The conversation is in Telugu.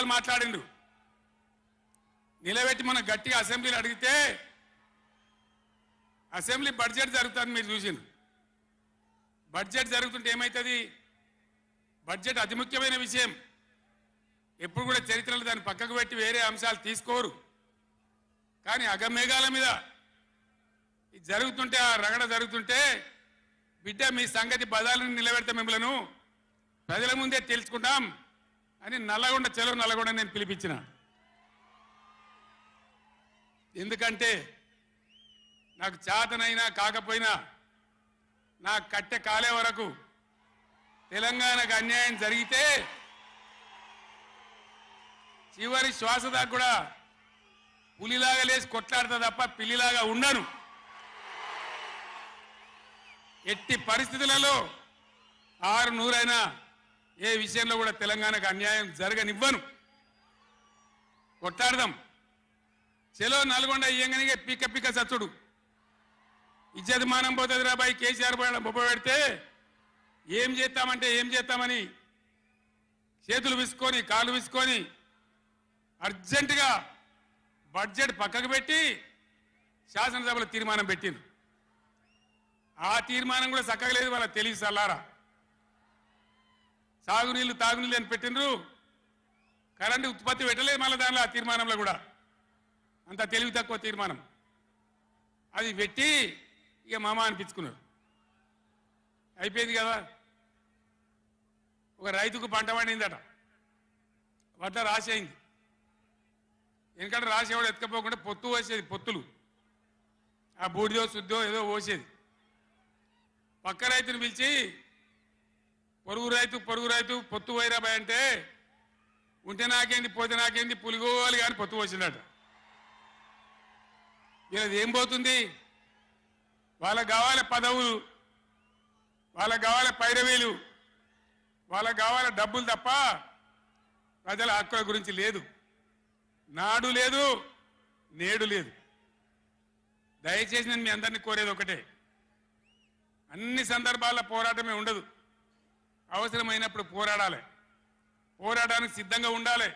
విషయాలు మాట్లాడిండు నిలబెట్టి మన గట్టిగా అసెంబ్లీలో అడిగితే అసెంబ్లీ బడ్జెట్ జరుగుతుంది మీరు చూసిండ్రు. బడ్జెట్ జరుగుతుంటే ఏమవుతుంది బడ్జెట్ అతి ముఖ్యమైన విషయం. ఎప్పుడు కూడా చరిత్రలో దాన్ని పక్కకు పెట్టి వేరే అంశాలు తీసుకోరు. కానీ అగమేఘాల మీద ఇది జరుగుతుంటే ఆ రగడ జరుగుతుంటే బిడ్డ మీ సంగతి బదాలను నిలబెడతా మిమ్మలను. ప్రజల ముందే తెలుసుకుంటాం. అని నల్లగొండ చెలవు నల్లగొండ నేను పిలిపించిన. ఎందుకంటే నాకు చేతనైనా కాకపోయినా నా కట్టె కాలే వరకు తెలంగాణకు అన్యాయం జరిగితే చివరి శ్వాస దాకా కూడా పులిలాగా లేచి కొట్లాడతా తప్ప పిల్లిలాగా ఉండను. ఎట్టి పరిస్థితులలో ఆరు నూరైనా ఏ విషయంలో కూడా తెలంగాణకు అన్యాయం జరగనివ్వను. కొట్టాడదాం చెలో నల్గొండ ఇయ్యంగానే పిక్క పిక్క చచ్చుడు ఇజ్జత్ మానం పోతుంది రాబాయి కేసీఆర్ బొబ్బ పెడితే ఏం చేస్తామంటే ఏం చేస్తామని చేతులు విసుకొని కాళ్ళు విసుకొని అర్జెంటుగా బడ్జెట్ పక్కకు పెట్టి శాసనసభలో తీర్మానం పెట్టింది ఆ తీర్మానం కూడా చక్కగా లేదు వాళ్ళకి తెలివి సల్లారా. సాగునీళ్ళు తాగునీళ్ళు అని పెట్టిండ్రు. కరెంటు ఉత్పత్తి పెట్టలేదు మళ్ళీ దానిలో ఆ తీర్మానంలో కూడా. అంత తెలివి తక్కువ తీర్మానం. అది పెట్టి ఇక మామ అనిపించుకున్నారు అయిపోయింది కదా. ఒక రైతుకు పంట పండిందట. వడ్ల రాసి అయింది. ఎందుకంటే రాసేవాడు ఎవడు ఎత్తుకపోకుండా పొత్తు వేసేది పొత్తులు. ఆ బూడిదో శుద్ధో ఏదో పోసేది. పక్క రైతుని పిలిచి పొరుగు రైతు పొరుగు రైతు పొత్తు వైరాబాయ్ అంటే ఉంటే నాకేంది పోతే నాకేంది పులిగోవాలి కానీ పొత్తు పోసిందట. ఇలా ఏం పోతుంది? వాళ్ళకు కావాలి పదవులు వాళ్ళకు కావాలి పైరవీలు వాళ్ళకు కావాలి డబ్బులు తప్ప ప్రజల హక్కుల గురించి లేదు. నాడు లేదు నేడు లేదు. దయచేసి నేను మీ అందరినీ కోరేది ఒకటే. అన్ని సందర్భాల్లో పోరాటమే ఉండదు. అవసరమైనప్పుడు పోరాడాలి. పోరాటానికి సిద్ధంగా ఉండాలి.